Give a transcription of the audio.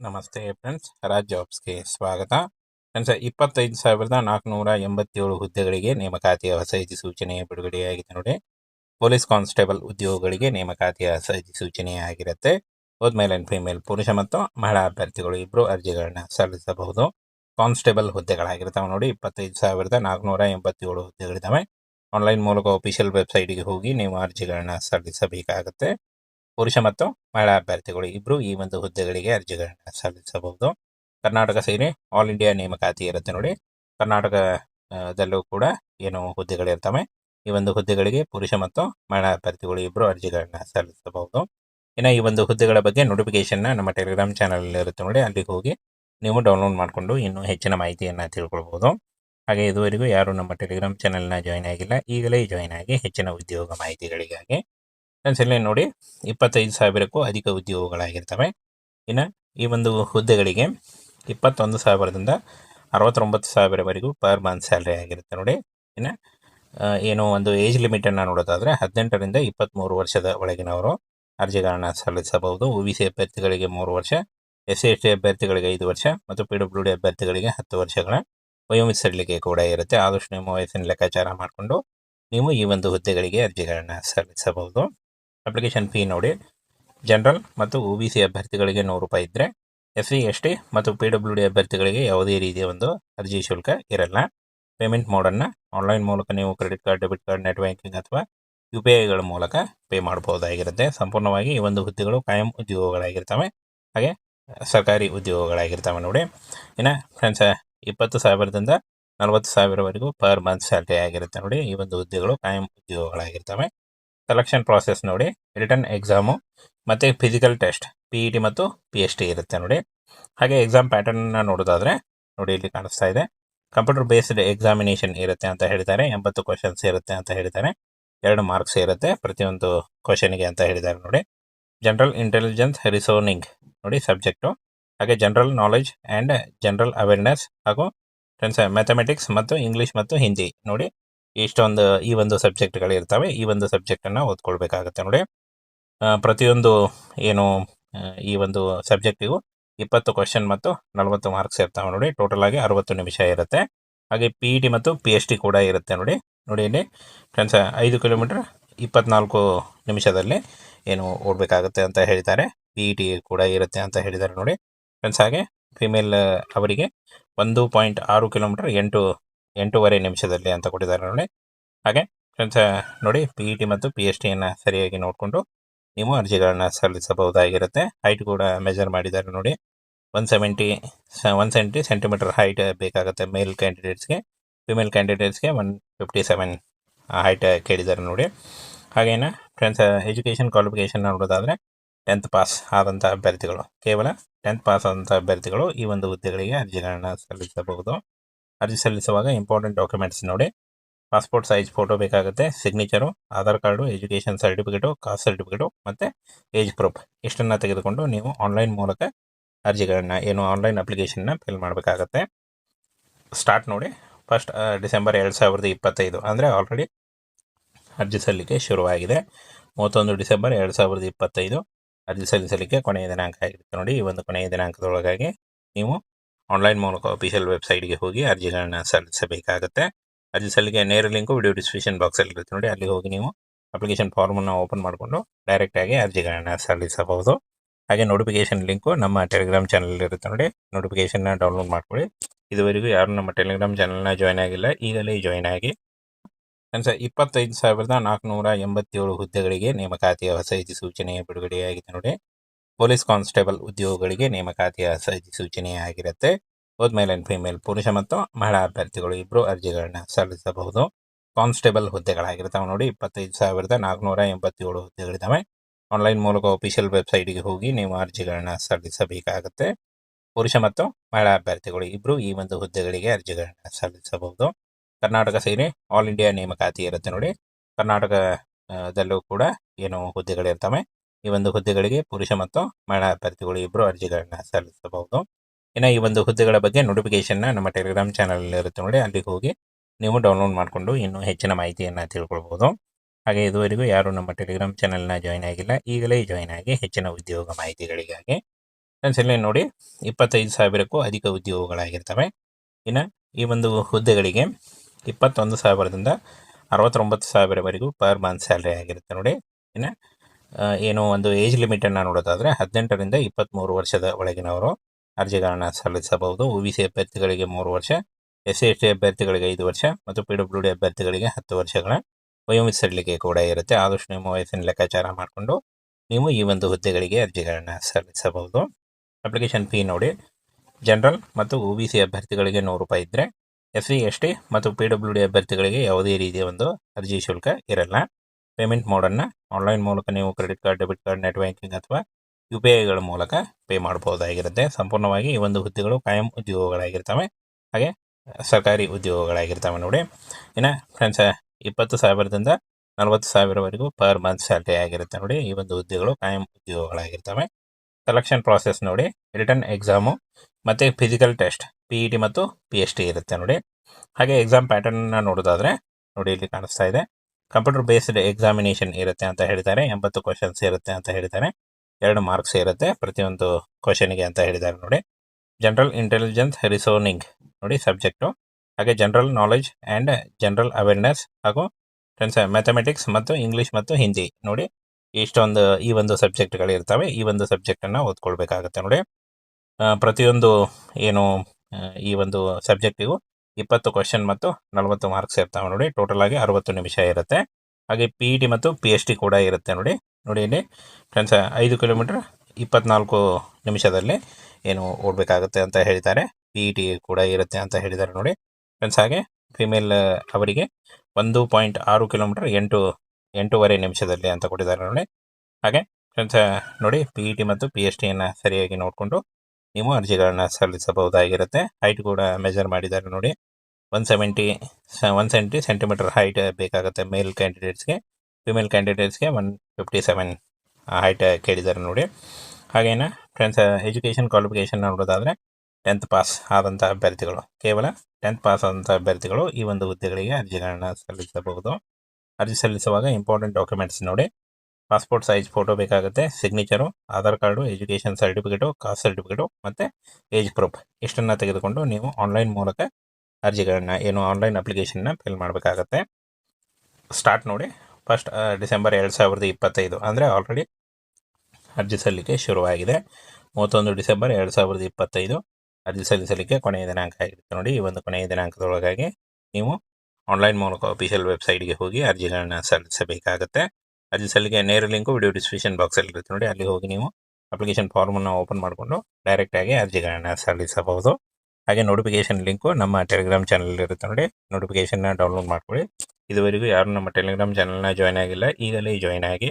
ನಮಸ್ತೆ ಫ್ರೆಂಡ್ಸ್, ರಾಜ್ ಜಾಬ್ಸ್ಗೆ ಸ್ವಾಗತ. ಫ್ರೆಂಡ್ಸ್, ಇಪ್ಪತ್ತೈದು ಸಾವಿರದ ನಾಲ್ಕುನೂರ ಎಂಬತ್ತೇಳು ಹುದ್ದೆಗಳಿಗೆ ನೇಮಕಾತಿಯ ಹೊಸ ಸೂಚನೆ ಬಿಡುಗಡೆಯಾಗಿದೆ ನೋಡಿ. ಪೊಲೀಸ್ ಕಾನ್ಸ್ಟೇಬಲ್ ಉದ್ಯೋಗಗಳಿಗೆ ನೇಮಕಾತಿಯ ಹೊಸ ಸೂಚನೆ ಆಗಿರುತ್ತೆ. ಮೇಲ್ ಫೀಮೇಲ್ ಫಿಮೇಲ್ ಪುರುಷ ಮತ್ತು ಮಹಿಳಾ ಅಭ್ಯರ್ಥಿಗಳು ಇಬ್ಬರು ಅರ್ಜಿಗಳನ್ನ ಸಲ್ಲಿಸಬಹುದು. ಕಾನ್ಸ್ಟೇಬಲ್ ಹುದ್ದೆಗಳಾಗಿರ್ತಾವೆ ನೋಡಿ, ಇಪ್ಪತ್ತೈದು ಸಾವಿರದ ನಾಲ್ಕುನೂರ ಎಂಬತ್ತೇಳು ಹುದ್ದೆಗಳಿದ್ದಾವೆ. ಆನ್ಲೈನ್ ಮೂಲಕ ಅಫಿಷಿಯಲ್ ವೆಬ್ಸೈಟ್ಗೆ ಹೋಗಿ ನೀವು ಅರ್ಜಿಗಳನ್ನ ಸಲ್ಲಿಸಬೇಕಾಗುತ್ತೆ. ಪುರುಷ ಮತ್ತು ಮಹಿಳಾ ಅಭ್ಯರ್ಥಿಗಳು ಇಬ್ಬರು ಈ ಒಂದು ಹುದ್ದೆಗಳಿಗೆ ಅರ್ಜಿಗಳನ್ನ ಸಲ್ಲಿಸಬಹುದು. ಕರ್ನಾಟಕ ಸೇರಿ ಆಲ್ ಇಂಡಿಯಾ ನೇಮಕಾತಿ ಇರುತ್ತೆ ನೋಡಿ. ಕರ್ನಾಟಕದಲ್ಲೂ ಕೂಡ ಏನು ಹುದ್ದೆಗಳಿರ್ತವೆ. ಈ ಒಂದು ಹುದ್ದೆಗಳಿಗೆ ಪುರುಷ ಮತ್ತು ಮಹಿಳಾ ಅಭ್ಯರ್ಥಿಗಳು ಇಬ್ಬರು ಅರ್ಜಿಗಳನ್ನ ಸಲ್ಲಿಸಬಹುದು. ಇನ್ನು ಈ ಒಂದು ಹುದ್ದೆಗಳ ಬಗ್ಗೆ ನೋಟಿಫಿಕೇಶನ್ನ ನಮ್ಮ ಟೆಲಿಗ್ರಾಮ್ ಚಾನಲ್ ಇರುತ್ತೆ ನೋಡಿ. ಅಲ್ಲಿಗೆ ಹೋಗಿ ನೀವು ಡೌನ್ಲೋಡ್ ಮಾಡಿಕೊಂಡು ಇನ್ನೂ ಹೆಚ್ಚಿನ ಮಾಹಿತಿಯನ್ನು ತಿಳ್ಕೊಳ್ಬಹುದು. ಹಾಗೆ ಇದುವರೆಗೂ ಯಾರು ನಮ್ಮ ಟೆಲಿಗ್ರಾಮ್ ಚಾನಲ್ನ ಜಾಯ್ನ್ ಆಗಿಲ್ಲ. ಈಗಲೇ ಜಾಯ್ನ್ ಆಗಿ ಹೆಚ್ಚಿನ ಉದ್ಯೋಗ ಮಾಹಿತಿಗಳಿಗಾಗಿ ಇಲ್ಲಿ ನೋಡಿ ಇಪ್ಪತ್ತೈದು ಸಾವಿರಕ್ಕೂ ಅಧಿಕ ಉದ್ಯೋಗಗಳಾಗಿರ್ತವೆ. ಇನ್ನು ಈ ಒಂದು ಹುದ್ದೆಗಳಿಗೆ ಇಪ್ಪತ್ತೊಂದು ಸಾವಿರದಿಂದ ಅರವತ್ತೊಂಬತ್ತು ಸಾವಿರವರೆಗೂ ಪರ್ ಮಂತ್ ಸ್ಯಾಲ್ರಿ ಆಗಿರುತ್ತೆ ನೋಡಿ. ಇನ್ನು ಏನು ಒಂದು ಏಜ್ ಲಿಮಿಟನ್ನು ನೋಡೋದಾದರೆ ಹದಿನೆಂಟರಿಂದ ಇಪ್ಪತ್ತ್ಮೂರು ವರ್ಷದ ಒಳಗಿನವರು ಅರ್ಜಿಗಳನ್ನು ಸಲ್ಲಿಸಬಹುದು. ಒ ಬಿ ಸಿ ಅಭ್ಯರ್ಥಿಗಳಿಗೆ ಮೂರು ವರ್ಷ, ಎಸ್ ಸಿ ಎಸ್ ಟಿ ಅಭ್ಯರ್ಥಿಗಳಿಗೆ ಐದು ವರ್ಷ ಮತ್ತು ಪಿ ಡಬ್ಲ್ಯೂ ಡಿ ಅಭ್ಯರ್ಥಿಗಳಿಗೆ ಹತ್ತು ವರ್ಷಗಳ ವಯೋಮಿಸಲಿಕ್ಕೆ ಕೂಡ ಇರುತ್ತೆ. ಆದಷ್ಟು ನಿಮ್ಮ ವಯಸ್ಸಿನ ಲೆಕ್ಕಾಚಾರ ಮಾಡಿಕೊಂಡು ನೀವು ಈ ಒಂದು ಹುದ್ದೆಗಳಿಗೆ ಅರ್ಜಿಗಳನ್ನು ಸಲ್ಲಿಸಬಹುದು. ಅಪ್ಲಿಕೇಶನ್ ಫೀ ನೋಡಿ. ಜನರಲ್ ಮತ್ತು ಒ ಬಿ ಸಿ ಅಭ್ಯರ್ಥಿಗಳಿಗೆ ನೂರು ರೂಪಾಯಿ ಇದ್ದರೆ ಎಸ್ ಸಿ ಎಸ್ ಟಿ ಮತ್ತು ಪಿ ಡಬ್ಲ್ಯೂ ಡಿ ಅಭ್ಯರ್ಥಿಗಳಿಗೆ ಯಾವುದೇ ರೀತಿಯ ಒಂದು ಅರ್ಜಿ ಶುಲ್ಕ ಇರಲ್ಲ. ಪೇಮೆಂಟ್ ಮೋಡನ್ನು ಆನ್ಲೈನ್ ಮೂಲಕ ನೀವು credit card debit card net banking ಅಥವಾ ಯು ಪಿ ಐಗಳ ಮೂಲಕ ಪೇ ಮಾಡ್ಬೋದಾಗಿರುತ್ತೆ ಸಂಪೂರ್ಣವಾಗಿ ಈ ಒಂದು ಹುದ್ದೆಗಳು ಕಾಯಂ ಉದ್ಯೋಗಗಳಾಗಿರ್ತವೆ. ಹಾಗೆ ಸರ್ಕಾರಿ ಉದ್ಯೋಗಗಳಾಗಿರ್ತವೆ ನೋಡಿ. ಇನ್ನು ಫ್ರೆಂಡ್ಸ್ ಇಪ್ಪತ್ತು ಸಾವಿರದಿಂದ ನಲವತ್ತು ಸಾವಿರವರೆಗೂ ಪರ್ ಮಂತ್ ಸ್ಯಾಲ್ರಿ ಆಗಿರುತ್ತೆ ನೋಡಿ. ಈ ಒಂದು ಹುದ್ದೆಗಳು ಕಾಯಂ ಉದ್ಯೋಗಗಳಾಗಿರ್ತವೆ. ಸೆಲೆಕ್ಷನ್ ಪ್ರಾಸೆಸ್ ನೋಡಿ ರಿಟರ್ನ್ ಎಕ್ಸಾಮು ಮತ್ತು physical test P E T ಮತ್ತು ಪಿ ಎಚ್ ಟಿ ಇರುತ್ತೆ ನೋಡಿ. ಹಾಗೆ ಎಕ್ಸಾಮ್ ಪ್ಯಾಟರ್ನ್ನ ನೋಡೋದಾದರೆ, ನೋಡಿ ಇಲ್ಲಿ ಕಾಣಿಸ್ತಾ ಇದೆ. ಕಂಪ್ಯೂಟರ್ ಬೇಸ್ಡ್ ಎಕ್ಸಾಮಿನೇಷನ್ ಇರುತ್ತೆ ಅಂತ ಹೇಳಿದ್ದಾರೆ, ಎಂಬತ್ತು ಕ್ವಶನ್ಸ್ ಇರುತ್ತೆ ಅಂತ ಹೇಳ್ತಾರೆ ಎರಡು ಮಾರ್ಕ್ಸ್ ಇರುತ್ತೆ ಪ್ರತಿಯೊಂದು ಕ್ವಶನ್ಗೆ ಅಂತ ಹೇಳಿದ್ದಾರೆ ನೋಡಿ. ಜನರಲ್ ಇಂಟೆಲಿಜೆನ್ಸ್ ರಿಸೋನಿಂಗ್ ನೋಡಿ ಸಬ್ಜೆಕ್ಟು ಹಾಗೆ general knowledge and general awareness ಹಾಗೂ ಫ್ರೆಂಡ್ಸ್ ಮ್ಯಾಥಮೆಟಿಕ್ಸ್ ಮತ್ತು ಇಂಗ್ಲೀಷ್ ಮತ್ತು ಹಿಂದಿ ನೋಡಿ. ಇಷ್ಟೊಂದು ಈ ಒಂದು ಸಬ್ಜೆಕ್ಟ್ಗಳು ಇರ್ತವೆ. ಈ ಒಂದು ಸಬ್ಜೆಕ್ಟನ್ನು ಓದ್ಕೊಳ್ಬೇಕಾಗತ್ತೆ ನೋಡಿ. ಪ್ರತಿಯೊಂದು ಏನು ಈ ಒಂದು ಸಬ್ಜೆಕ್ಟಿಗೂ ಇಪ್ಪತ್ತು ಕ್ವಶನ್ ಮತ್ತು ನಲವತ್ತು ಮಾರ್ಕ್ಸ್ ಇರ್ತಾವೆ ನೋಡಿ. ಟೋಟಲ್ ಆಗಿ ಅರವತ್ತು ನಿಮಿಷ ಇರುತ್ತೆ. ಹಾಗೆ ಪಿ ಇ ಟಿ ಮತ್ತು ಪಿ ಎಚ್ ಡಿ ಕೂಡ ಇರುತ್ತೆ ನೋಡಿ. ನೋಡಿ ಇಲ್ಲಿ ಫ್ರೆಂಡ್ಸ್, ಐದು ಕಿಲೋಮೀಟರ್ ಇಪ್ಪತ್ನಾಲ್ಕು ನಿಮಿಷದಲ್ಲಿ ಏನು ಓಡಬೇಕಾಗುತ್ತೆ ಅಂತ ಹೇಳಿದ್ದಾರೆ ಪಿ ಇ ಟಿ ಕೂಡ ಇರುತ್ತೆ ಅಂತ ಹೇಳಿದ್ದಾರೆ ನೋಡಿ. ಫ್ರೆಂಡ್ಸ್, ಹಾಗೆ ಫಿಮೇಲ್ ಅವರಿಗೆ ಒಂದು ಪಾಯಿಂಟ್ ಆರು ಕಿಲೋಮೀಟರ್ ಎಂಟು ಎಂಟೂವರೆ ನಿಮಿಷದಲ್ಲಿ ಅಂತ ಕೊಟ್ಟಿದ್ದಾರೆ ನೋಡಿ. ಹಾಗೆ ಫ್ರೆಂಡ್ಸ್, ನೋಡಿ ಪಿ ಇ ಟಿ ಮತ್ತು ಪಿ ಎಚ್ ಟಿಯನ್ನು ಸರಿಯಾಗಿ ನೋಡಿಕೊಂಡು ನೀವು ಅರ್ಜಿಗಳನ್ನು ಸಲ್ಲಿಸಬಹುದಾಗಿರುತ್ತೆ. ಹೈಟ್ ಕೂಡ ಮೆಜರ್ ಮಾಡಿದ್ದಾರೆ ನೋಡಿ. One seventy one seventy centimetre height ಬೇಕಾಗುತ್ತೆ ಮೇಲ್ ಕ್ಯಾಂಡಿಡೇಟ್ಸ್ಗೆ ಫಿಮೇಲ್ ಕ್ಯಾಂಡಿಡೇಟ್ಸ್ಗೆ ಒನ್ ಫಿಫ್ಟಿ ಸೆವೆನ್ ಹೈಟ್ ಕೇಳಿದ್ದಾರೆ ನೋಡಿ. ಹಾಗೇನ ಫ್ರೆಂಡ್ಸ್ ಎಜುಕೇಷನ್ ಕ್ವಾಲಿಫಿಕೇಷನ್ ನೋಡೋದಾದರೆ ಟೆಂತ್ ಪಾಸ್ ಆದಂಥ ಅಭ್ಯರ್ಥಿಗಳು. ಕೇವಲ ಟೆಂತ್ ಪಾಸ್ ಆದಂಥ ಅಭ್ಯರ್ಥಿಗಳು ಈ ಒಂದು ಹುದ್ದೆಗಳಿಗೆ ಅರ್ಜಿಗಳನ್ನು ಸಲ್ಲಿಸಬಹುದು. ಅರ್ಜಿ ಸಲ್ಲಿಸುವಾಗ ಇಂಪಾರ್ಟೆಂಟ್ ಡಾಕ್ಯುಮೆಂಟ್ಸ್ ನೋಡಿ. ಪಾಸ್ಪೋರ್ಟ್ ಸೈಜ್ ಫೋಟೋ ಬೇಕಾಗುತ್ತೆ signature Aadhaar card education certificate caste certificate ಮತ್ತು ಏಜ್ ಪ್ರೂಫ್ ಇಷ್ಟನ್ನು ತೆಗೆದುಕೊಂಡು ನೀವು ಆನ್ಲೈನ್ ಮೂಲಕ ಅರ್ಜಿಗಳನ್ನು ಏನು ಆನ್ಲೈನ್ ಅಪ್ಲಿಕೇಶನ್ನ ಫಿಲ್ ಮಾಡಬೇಕಾಗತ್ತೆ. ಸ್ಟಾರ್ಟ್ ನೋಡಿ ಫಸ್ಟ್ ಡಿಸೆಂಬರ್ ಎರಡು ಸಾವಿರದ ಇಪ್ಪತ್ತೈದು ಅಂದರೆ ಆಲ್ರೆಡಿ ಅರ್ಜಿ ಸಲ್ಲಿಕೆ ಶುರುವಾಗಿದೆ. ಮೂವತ್ತೊಂದು ಡಿಸೆಂಬರ್ ಎರಡು ಸಾವಿರದ ಇಪ್ಪತ್ತೈದು ಅರ್ಜಿ ಸಲ್ಲಿಸಲಿಕ್ಕೆ ಕೊನೆಯ ದಿನಾಂಕ ಆಗಿರುತ್ತೆ ನೋಡಿ, ಈ ಒಂದು ಕೊನೆಯ ದಿನಾಂಕದೊಳಗಾಗಿ ನೀವು ಆನ್ಲೈನ್ ಮೂಲಕ ಅಫಿಷಿಯಲ್ ವೆಬ್ಸೈಟ್ಗೆ ಹೋಗಿ ಅರ್ಜಿಗಳನ್ನ ಸಲ್ಲಿಸಬೇಕಾಗುತ್ತೆ. ಅರ್ಜಿ ಸಲ್ಲಿಗೆ ನೇರ ಲಿಂಕು ವಿಡಿಯೋ ಡಿಸ್ಕ್ರಿಪ್ಷನ್ ಬಾಕ್ಸಲ್ಲಿ ಇರುತ್ತೆ ನೋಡಿ, ಅಲ್ಲಿ ಹೋಗಿ ನೀವು ಅಪ್ಲಿಕೇಶನ್ ಫಾರ್ಮನ್ನು ಓಪನ್ ಮಾಡಿಕೊಂಡು ಡೈರೆಕ್ಟಾಗಿ ಅರ್ಜಿಗಳನ್ನು ಸಲ್ಲಿಸಬಹುದು. ಹಾಗೆ ನೋಟಿಫಿಕೇಶನ್ ಲಿಂಕು ನಮ್ಮ ಟೆಲಿಗ್ರಾಮ್ ಚಾನಲ್ ಇರುತ್ತೆ ನೋಡಿ ನೋಟಿಫಿಕೇಶನ್ನ ಡೌನ್ಲೋಡ್ ಮಾಡ್ಕೊಳ್ಳಿ. ಇದುವರೆಗೂ ಯಾರು ನಮ್ಮ ಟೆಲಿಗ್ರಾಮ್ ಚಾನಲ್ನ ಜಾಯ್ನ್ ಆಗಿಲ್ಲ, ಈಗಲೇ ಜಾಯ್ನ್ ಆಗಿ. ಫ್ರೆಂಡ್ಸ್, ಇಪ್ಪತ್ತೈದು ಸಾವಿರದ ನಾಲ್ಕುನೂರ ಎಂಬತ್ತೇಳು ಹುದ್ದೆಗಳಿಗೆ ನೇಮಕಾತಿಯ ಹೊಸ ಸೂಚನೆ ಬಿಡುಗಡೆಯಾಗಿದೆ ನೋಡಿ. ಪೊಲೀಸ್ ಕಾನ್ಸ್ಟೇಬಲ್ ಉದ್ಯೋಗಗಳಿಗೆ ನೇಮಕಾತಿಯ ಆಗಿರುತ್ತೆ ಬೋತ್ ಮೇಲ್ ಅಂಡ್ ಫಿಮೇಲ್ ಪುರುಷ ಮತ್ತು ಮಹಿಳಾ ಅಭ್ಯರ್ಥಿಗಳು ಇಬ್ಬರು ಅರ್ಜಿಗಳನ್ನ ಸಲ್ಲಿಸಬಹುದು. ಕಾನ್ಸ್ಟೇಬಲ್ ಹುದ್ದೆಗಳಾಗಿರ್ತಾವೆ ನೋಡಿ, ಇಪ್ಪತ್ತೈದು ಸಾವಿರದ ನಾಲ್ಕುನೂರ ಎಂಬತ್ತೇಳು ಹುದ್ದೆಗಳಿದ್ದಾವೆ ಆನ್ಲೈನ್ ಮೂಲಕ ಅಫಿಷಿಯಲ್ ವೆಬ್ಸೈಟ್ಗೆ ಹೋಗಿ ನೀವು ಅರ್ಜಿಗಳನ್ನ ಸಲ್ಲಿಸಬೇಕಾಗುತ್ತೆ. ಪುರುಷ ಮತ್ತು ಮಹಿಳಾ ಅಭ್ಯರ್ಥಿಗಳು ಇಬ್ಬರು ಈ ಒಂದು ಹುದ್ದೆಗಳಿಗೆ ಅರ್ಜಿಗಳನ್ನ ಸಲ್ಲಿಸಬಹುದು. ಕರ್ನಾಟಕ ಸೇರಿ ಆಲ್ ಇಂಡಿಯಾ ನೇಮಕಾತಿ ಇರುತ್ತೆ ನೋಡಿ, ಕರ್ನಾಟಕದಲ್ಲೂ ಕೂಡ ಏನು ಹುದ್ದೆಗಳಿರ್ತವೆ. ಈ ಒಂದು ಹುದ್ದೆಗಳಿಗೆ ಪುರುಷ ಮತ್ತು ಮಹಿಳಾ ಅಭ್ಯರ್ಥಿಗಳು ಇಬ್ಬರು ಅರ್ಜಿಗಳನ್ನ ಸಲ್ಲಿಸಬಹುದು. ಇನ್ನು ಈ ಒಂದು ಹುದ್ದೆಗಳ ಬಗ್ಗೆ ನೋಟಿಫಿಕೇಶನ್ನ ನಮ್ಮ ಟೆಲಿಗ್ರಾಮ್ ಚಾನಲ್ ಇರುತ್ತೆ ನೋಡಿ, ಅಲ್ಲಿಗೆ ಹೋಗಿ ನೀವು ಡೌನ್ಲೋಡ್ ಮಾಡಿಕೊಂಡು ಇನ್ನೂ ಹೆಚ್ಚಿನ ಮಾಹಿತಿಯನ್ನು ತಿಳ್ಕೊಳ್ಬೋದು. ಹಾಗೆ ಇದುವರೆಗೂ ಯಾರು ನಮ್ಮ ಟೆಲಿಗ್ರಾಮ್ ಚಾನಲ್ನ ಜಾಯ್ನ್ ಆಗಿಲ್ಲ, ಈಗಲೇ ಜಾಯ್ನ್ ಆಗಿ ಹೆಚ್ಚಿನ ಉದ್ಯೋಗ ಮಾಹಿತಿಗಳಿಗಾಗಿ. ಇಲ್ಲಿ ನೋಡಿ ಇಪ್ಪತ್ತೈದು ಸಾವಿರಕ್ಕೂ ಅಧಿಕ ಉದ್ಯೋಗಗಳಾಗಿರ್ತವೆ. ಇನ್ನು ಈ ಒಂದು ಹುದ್ದೆಗಳಿಗೆ ಇಪ್ಪತ್ತೊಂದು ಸಾವಿರದಿಂದ ಅರವತ್ತೊಂಬತ್ತು ಸಾವಿರವರೆಗೂ ಪರ್ ಮಂತ್ ಸ್ಯಾಲ್ರಿ ಆಗಿರುತ್ತೆ ನೋಡಿ. ಇನ್ನು ಏನು ಒಂದು ಏಜ್ ಲಿಮಿಟನ್ನು ನೋಡೋದಾದರೆ ಹದಿನೆಂಟರಿಂದ ಇಪ್ಪತ್ತ್ಮೂರು ವರ್ಷದ ಒಳಗಿನವರು ಅರ್ಜಿಗಳನ್ನು ಸಲ್ಲಿಸಬಹುದು. ಒ ಬಿ ಸಿ ಅಭ್ಯರ್ಥಿಗಳಿಗೆ ಮೂರು ವರ್ಷ, ಎಸ್ ಸಿ ಎಸ್ ಟಿ ಅಭ್ಯರ್ಥಿಗಳಿಗೆ ಐದು ವರ್ಷ ಮತ್ತು ಪಿ ಡಬ್ಲ್ಯೂ ಡಿ ಅಭ್ಯರ್ಥಿಗಳಿಗೆ ಹತ್ತು ವರ್ಷಗಳ ವಯೋಮಿಸಲಿಕ್ಕೆ ಕೂಡ ಇರುತ್ತೆ. ಆದಷ್ಟು ನಿಮ್ಮ ವಯಸ್ಸಿನ ಲೆಕ್ಕಾಚಾರ ಮಾಡಿಕೊಂಡು ನೀವು ಈ ಒಂದು ಹುದ್ದೆಗಳಿಗೆ ಅರ್ಜಿಗಳನ್ನು ಸಲ್ಲಿಸಬಹುದು. ಅಪ್ಲಿಕೇಶನ್ ಫೀ ನೋಡಿ. ಜನರಲ್ ಮತ್ತು ಒ ಬಿ ಸಿ ಅಭ್ಯರ್ಥಿಗಳಿಗೆ ನೂರು ರೂಪಾಯಿ ಇದ್ದರೆ ಎಸ್ ಸಿ, ಎಸ್ ಟಿ ಮತ್ತು ಪಿ ಡಬ್ಲ್ಯೂ ಡಿ ಅಭ್ಯರ್ಥಿಗಳಿಗೆ ಯಾವುದೇ ರೀತಿಯ ಒಂದು ಅರ್ಜಿ ಶುಲ್ಕ ಇರಲ್ಲ. ಪೇಮೆಂಟ್ ಮೋಡನ್ನು ಆನ್ಲೈನ್ ಮೂಲಕ ನೀವು credit card debit card net banking ಅಥವಾ ಯು ಪಿ ಐಗಳ ಮೂಲಕ ಪೇ ಮಾಡ್ಬೋದಾಗಿರುತ್ತೆ ಸಂಪೂರ್ಣವಾಗಿ ಈ ಒಂದು ಹುದ್ದೆಗಳು ಕಾಯಂ ಉದ್ಯೋಗಗಳಾಗಿರ್ತವೆ. ಹಾಗೆ ಸರ್ಕಾರಿ ಉದ್ಯೋಗಗಳಾಗಿರ್ತವೆ ನೋಡಿ. ಇನ್ನು ಫ್ರೆಂಡ್ಸ್ ಇಪ್ಪತ್ತು ಸಾವಿರದಿಂದ ನಲವತ್ತು ಸಾವಿರವರೆಗೂ ಪರ್ ಮಂತ್ ಸ್ಯಾಲ್ರಿ ಆಗಿರುತ್ತೆ ನೋಡಿ. ಈ ಒಂದು ಹುದ್ದೆಗಳು ಕಾಯಂ ಉದ್ಯೋಗಗಳಾಗಿರ್ತವೆ. ಸೆಲೆಕ್ಷನ್ ಪ್ರಾಸೆಸ್ ನೋಡಿ. ರಿಟರ್ನ್ ಎಕ್ಸಾಮು ಮತ್ತು physical test P E T ಮತ್ತು ಪಿ ಎಚ್ ಟಿ ಇರುತ್ತೆ ನೋಡಿ. ಹಾಗೆ ಎಕ್ಸಾಮ್ ಪ್ಯಾಟರ್ನ್ನ ನೋಡೋದಾದರೆ ನೋಡಿ ಇಲ್ಲಿ ಕಾಣಿಸ್ತಾ ಇದೆ. ಕಂಪ್ಯೂಟರ್ ಬೇಸ್ಡ್ ಎಕ್ಸಾಮಿನೇಷನ್ ಇರುತ್ತೆ ಅಂತ ಹೇಳಿದ್ದಾರೆ, ಎಂಬತ್ತು ಕ್ವಶನ್ಸ್ ಇರುತ್ತೆ ಅಂತ ಹೇಳಿದ್ದಾರೆ, ಎರಡು ಮಾರ್ಕ್ಸ್ ಇರುತ್ತೆ ಪ್ರತಿಯೊಂದು ಕ್ವಶನ್ಗೆ ಅಂತ ಹೇಳಿದ್ದಾರೆ ನೋಡಿ. ಜನರಲ್ ಇಂಟೆಲಿಜೆನ್ಸ್ ರಿಸೋನಿಂಗ್ ನೋಡಿ ಸಬ್ಜೆಕ್ಟು ಹಾಗೆ general knowledge and general awareness ಹಾಗೂ ಫ್ರೆಂಡ್ಸ್ ಮ್ಯಾಥಮೆಟಿಕ್ಸ್ ಮತ್ತು ಇಂಗ್ಲೀಷ್ ಮತ್ತು ಹಿಂದಿ ನೋಡಿ. ಇಷ್ಟೊಂದು ಈ ಒಂದು ಸಬ್ಜೆಕ್ಟ್ಗಳು ಇರ್ತವೆ. ಈ ಒಂದು ಸಬ್ಜೆಕ್ಟನ್ನು ಓದ್ಕೊಳ್ಬೇಕಾಗುತ್ತೆ ನೋಡಿ. ಪ್ರತಿಯೊಂದು ಏನು ಈ ಒಂದು ಸಬ್ಜೆಕ್ಟಿಗೂ ಇಪ್ಪತ್ತು ಕ್ವಶನ್ ಮತ್ತು ನಲವತ್ತು ಮಾರ್ಕ್ಸ್ ಇರ್ತಾವೆ ನೋಡಿ. ಟೋಟಲ್ ಆಗಿ ಅರವತ್ತು ನಿಮಿಷ ಇರುತ್ತೆ. ಹಾಗೆ ಪಿ ಇ ಟಿ ಮತ್ತು ಪಿ ಎಚ್ ಡಿ ಕೂಡ ಇರುತ್ತೆ ನೋಡಿ. ನೋಡಿ ಇಲ್ಲಿ ಫ್ರೆಂಡ್ಸ್ ಐದು ಕಿಲೋಮೀಟ್ರ್ ಇಪ್ಪತ್ನಾಲ್ಕು ನಿಮಿಷದಲ್ಲಿ ಏನು ಓಡಬೇಕಾಗುತ್ತೆ ಅಂತ ಹೇಳಿದ್ದಾರೆ. ಪಿ ಇ ಟಿ ಕೂಡ ಇರುತ್ತೆ ಅಂತ ಹೇಳಿದ್ದಾರೆ ನೋಡಿ. ಫ್ರೆಂಡ್ಸ್ ಹಾಗೆ ಫಿಮೇಲ್ ಅವರಿಗೆ ಒಂದು ಪಾಯಿಂಟ್ ಆರು ಕಿಲೋಮೀಟರ್ ಎಂಟು, ಎಂಟೂವರೆ ನಿಮಿಷದಲ್ಲಿ ಅಂತ ಕೊಟ್ಟಿದ್ದಾರೆ ನೋಡಿ. ಹಾಗೆ ಫ್ರೆಂಡ್ಸ್ ನೋಡಿ ಪಿ ಇ ಟಿ ಮತ್ತು ಪಿ ಎಚ್ ಟಿಯನ್ನು ಸರಿಯಾಗಿ ನೋಡಿಕೊಂಡು ನೀವು ಅರ್ಜಿಗಳನ್ನ ಸಲ್ಲಿಸಬಹುದಾಗಿರುತ್ತೆ. ಹೈಟ್ ಕೂಡ ಮೆಜರ್ ಮಾಡಿದ್ದಾರೆ ನೋಡಿ. One seventy one seventy centimetre height ಬೇಕಾಗುತ್ತೆ ಮೇಲ್ ಕ್ಯಾಂಡಿಡೇಟ್ಸ್ಗೆ ಫಿಮೇಲ್ ಕ್ಯಾಂಡಿಡೇಟ್ಸ್ಗೆ ಒನ್ ಫಿಫ್ಟಿ ಸೆವೆನ್ ಹೈಟ್ ಕೇಳಿದ್ದಾರೆ ನೋಡಿ. ಹಾಗೇನ ಫ್ರೆಂಡ್ಸ್ ಎಜುಕೇಷನ್ ಕ್ವಾಲಿಫಿಕೇಷನ್ ನೋಡೋದಾದರೆ ಟೆಂತ್ ಪಾಸ್ ಆದಂಥ ಅಭ್ಯರ್ಥಿಗಳು. ಕೇವಲ ಟೆಂತ್ ಪಾಸ್ ಆದಂಥ ಅಭ್ಯರ್ಥಿಗಳು ಈ ಒಂದು ಹುದ್ದೆಗಳಿಗೆ ಅರ್ಜಿಗಳನ್ನು ಸಲ್ಲಿಸಬಹುದು. ಅರ್ಜಿ ಸಲ್ಲಿಸುವಾಗ ಇಂಪಾರ್ಟೆಂಟ್ ಡಾಕ್ಯುಮೆಂಟ್ಸ್ ನೋಡಿ. ಪಾಸ್ಪೋರ್ಟ್ ಸೈಜ್ ಫೋಟೋ ಬೇಕಾಗುತ್ತೆ signature Aadhaar card education certificate caste certificate ಮತ್ತು ಏಜ್ ಪ್ರೂಫ್ ಇಷ್ಟನ್ನು ತೆಗೆದುಕೊಂಡು ನೀವು ಆನ್ಲೈನ್ ಮೂಲಕ ಅರ್ಜಿಗಳನ್ನು, ಏನು ಆನ್ಲೈನ್ ಅಪ್ಲಿಕೇಶನ್ನ ಫಿಲ್ ಮಾಡಬೇಕಾಗತ್ತೆ. ಸ್ಟಾರ್ಟ್ ನೋಡಿ ಫಸ್ಟ್ ಡಿಸೆಂಬರ್ ಎರಡು ಸಾವಿರದ ಇಪ್ಪತ್ತೈದು, ಅಂದರೆ ಆಲ್ರೆಡಿ ಅರ್ಜಿ ಸಲ್ಲಿಕೆ ಶುರುವಾಗಿದೆ. ಮೂವತ್ತೊಂದು ಡಿಸೆಂಬರ್ ಎರಡು ಸಾವಿರದ ಇಪ್ಪತ್ತೈದು, ಅರ್ಜಿ ಸಲ್ಲಿಸಲಿಕ್ಕೆ ಕೊನೆಯ ದಿನಾಂಕ ಆಗಿರುತ್ತೆ ನೋಡಿ, ಈ ಒಂದು ಕೊನೆಯ ದಿನಾಂಕದೊಳಗಾಗಿ ನೀವು ಆನ್ಲೈನ್ ಮೂಲಕ ಅಫಿಷಿಯಲ್ ವೆಬ್ಸೈಟ್ಗೆ ಹೋಗಿ ಅರ್ಜಿಗಳನ್ನು ಸಲ್ಲಿಸಬೇಕಾಗತ್ತೆ. ಅರ್ಜಿ ಸಲಿಗೆ ನೇರ ಲಿಂಕು ವಿಡಿಯೋ ಡಿಸ್ಕ್ರಿಪ್ಷನ್ ಬಾಕ್ಸಲ್ಲಿ ಇರುತ್ತೆ ನೋಡಿ, ಅಲ್ಲಿ ಹೋಗಿ ನೀವು ಅಪ್ಲಿಕೇಶನ್ ಫಾರ್ಮನ್ನು ಓಪನ್ ಮಾಡಿಕೊಂಡು ಡೈರೆಕ್ಟಾಗಿ ಅರ್ಜಿಗಳನ್ನು ಸಲ್ಲಿಸಬಹುದು. ಹಾಗೆ ನೋಟಿಫಿಕೇಶನ್ ಲಿಂಕು ನಮ್ಮ ಟೆಲಿಗ್ರಾಮ್ ಚಾನಲ್ ಇರುತ್ತೆ ನೋಡಿ ನೋಟಿಫಿಕೇಶನ್ನ ಡೌನ್ಲೋಡ್ ಮಾಡ್ಕೊಳ್ಳಿ. ಇದುವರೆಗೂ ಯಾರು ನಮ್ಮ ಟೆಲಿಗ್ರಾಮ್ ಚಾನಲ್ನ ಜಾಯ್ನ್ ಆಗಿಲ್ಲ, ಈಗಲೇ ಜಾಯ್ನ್ ಆಗಿ